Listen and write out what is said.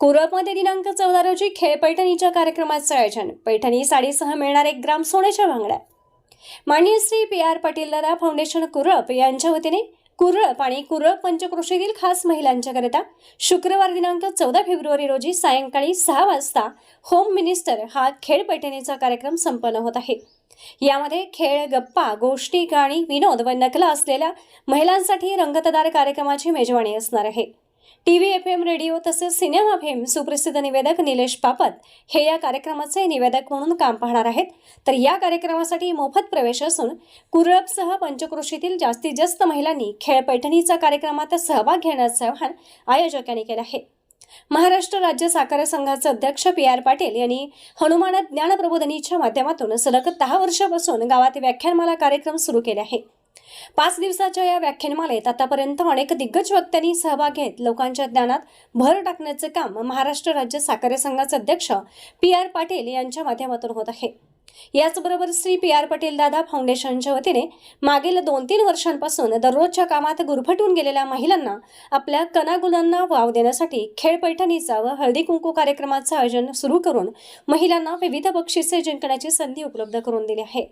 कुरपमध्ये दिनांक चौदा रोजी खेळ पैठणीच्या कार्यक्रमाचं आयोजन. पैठणी साडीसह मिळणार एक ग्राम सोन्याच्या भांगड्या माननीय श्री पी आर पाटील दादा फाउंडेशन कुरप यांच्या वतीने कुरळ आणि कुरळ पंचक्रोशीतील खास महिलांच्याकरिता शुक्रवार दिनांक चौदा फेब्रुवारी रोजी सायंकाळी सहा वाजता होम मिनिस्टर हा खेळ पैठणीचा कार्यक्रम संपन्न होत आहे. यामध्ये खेळ गप्पा गोष्टी गाणी विनोद व नकला असलेल्या महिलांसाठी रंगतदार कार्यक्रमाची मेजवानी असणार आहे. T V F M radio तसेच सिनेमा फेम सुप्रसिद्ध निवेदक निलेश पापत हे या कार्यक्रमाचे निवेदक म्हणून काम पाहणार आहेत. तर या कार्यक्रमासाठी मोफत प्रवेश असून कुरळपसह पंचक्रोशीतील जास्तीत जास्त महिलांनी खेळ पैठणीचा कार्यक्रमात सहभाग घेण्याचं आवाहन आयोजकांनी केलं आहे. महाराष्ट्र राज्य साखर संघाचे अध्यक्ष पी आर पाटील यांनी हनुमान ज्ञान प्रबोधनीच्या माध्यमातून सलग दहा वर्षापासून गावात व्याख्यानमाला कार्यक्रम सुरू केले आहे पाच दिवसाच्या या व्याख्यानमालेत आतापर्यंत अनेक दिग्गज वक्त्यांनी सहभाग घेत लोकांच्या ज्ञानात भर टाकण्याचे काम महाराष्ट्र राज्य साखर संघाचे अध्यक्ष पी आर पाटील यांच्या माध्यमातून होत आहे. याचबरोबर श्री पी आर पटेल दादा फाउंडेशनच्या वतीने मागील दोन तीन वर्षांपासून दररोजच्या कामात गुरफटून गेलेल्या महिलांना आपल्या कणागुणांना वाव देण्यासाठी खेळ पैठणीचा व हळदी कुंकू कार्यक्रमाचं आयोजन सुरू करून महिलांना विविध बक्षिसे जिंकण्याची संधी उपलब्ध करून दिली आहे.